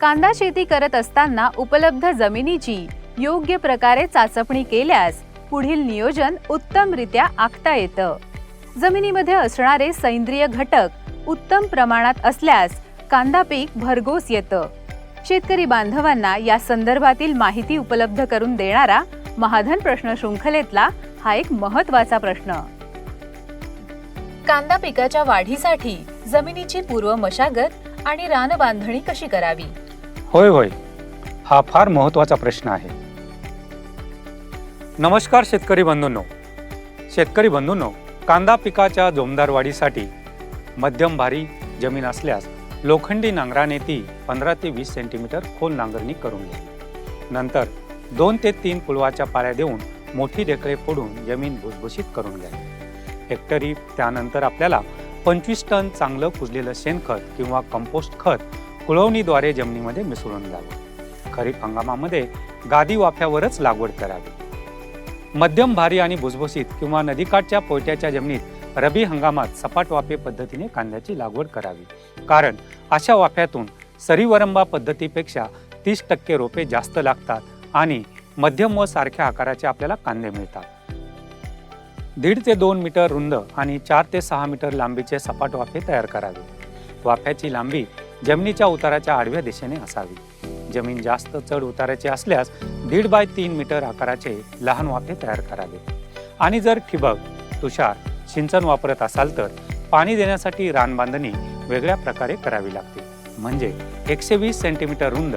कांदा शेती करत असताना उपलब्ध जमिनीची योग्य प्रकारे चाचपणी केल्यास पुढील नियोजन उत्तमरित्या आखता येतं. जमिनीमध्ये असणारे सैंद्रिय घटक उत्तम प्रमाणात असल्यास कांदा पीक भरघोस येतं. शेतकरी बांधवांना या संदर्भातील माहिती उपलब्ध करून देणारा महाधन प्रश्न शृंखलेतला हा एक महत्त्वाचा प्रश्न. कांदा पिकाच्या वाढीसाठी जमिनीची पूर्व मशागत आणि रान बांधणी कशी करावी? होय होय. हा फार महत्त्वाचा प्रश्न आहे. नमस्कार शेतकरी बंधूंनो. शेतकरी बंधूंनो कांदा पिकाच्या जोमदार वाढीसाठी मध्यम भारी जमीन असल्यास लोखंडी नांगराने ती पंधरा ते वीस सेंटीमीटर खोल नांगरणी करून घ्या नंतर दोन ते तीन कुळवाच्या पाळ्या देऊन मोठी देखळे फोडून जमीन भुसभुशीत करून घ्या हेक्टरी त्यानंतर आपल्याला पंचवीस टन चांगलं कुजलेलं शेणखत किंवा कंपोस्ट खत कुळवणीद्वारे जमिनीमध्ये मिसळून द्यावं खरीप हंगामामध्ये गादी वाफ्यावरच लागवड करावी. मध्यम भारी आणि भुसभुशीत किंवा नदीकाठच्या पोयट्याच्या जमिनीत रबी हंगामात सपाट वाफे पद्धतीने कांद्याची लागवड करावी. कारण अशा वाफ्यातून सरीवरंबा पद्धतीपेक्षा तीस टक्के रोपे जास्त लागतात आणि मध्यम व सारख्या आकाराचे आपल्याला कांदे मिळतात. दीड ते दोन मीटर रुंद आणि चार ते सहा मीटर लांबीचे सपाट वाफे तयार करावे. वाफ्याची लांबी जमिनीच्या उताराच्या आडव्या दिशेने असावी. जमीन जास्त चढ उताराची असल्यास दीड बाय तीन मीटर आकाराचे लहान वाफे तयार करावे. आणि जर ठिबक तुषार सिंचन वापरत असाल तर पाणी देण्यासाठी रान बांधणी वेगळ्या प्रकारे करावी लागते. म्हणजे एकशे वीस सेंटीमीटर रुंद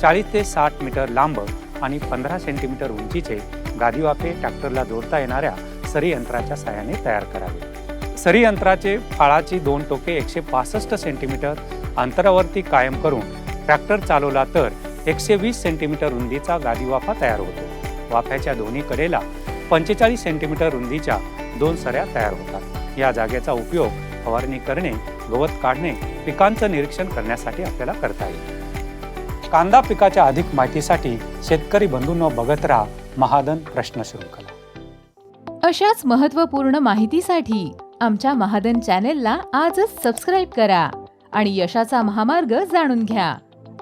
चाळीस ते साठ मीटर लांब आणि पंधरा सेंटीमीटर उंचीचे गादीवाफे ट्रॅक्टरला जोडता येणाऱ्या सरी यंत्राच्या साहाय्याने तयार करावे. सरी यंत्राचे फाळाची दोन टोके एकशे पासष्ट सेंटीमीटर अंतरावरती कायम करून ट्रॅक्टर चालवला तर एकशे वीस सेंटीमीटर रुंदीचा गादीवाफा तयार होतो. वाफ्याच्या दोन्ही कडेला पंचेचाळीस सेंटीमीटर रुंदीच्या दोन सऱ्या तयार होतात. या जागेचा उपयोग फवारणी करणे गवत काढणे पिकांचं निरीक्षण करण्यासाठी आपल्याला करता येईल. कांदा पिकाच्या अधिक माहितीसाठी शेतकरी बंधूंनो बघत राहा महादन प्रश्न शृंखला अशाच महत्त्वपूर्ण माहितीसाठी आमच्या महादन चॅनेलला आजच सबस्क्राईब करा आणि यशाचा महामार्ग जाणून घ्या.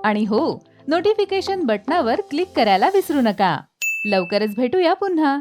आणि हो नोटिफिकेशन बटनावर क्लिक करायला विसरू नका. लवकरच भेटूया पुन्हा.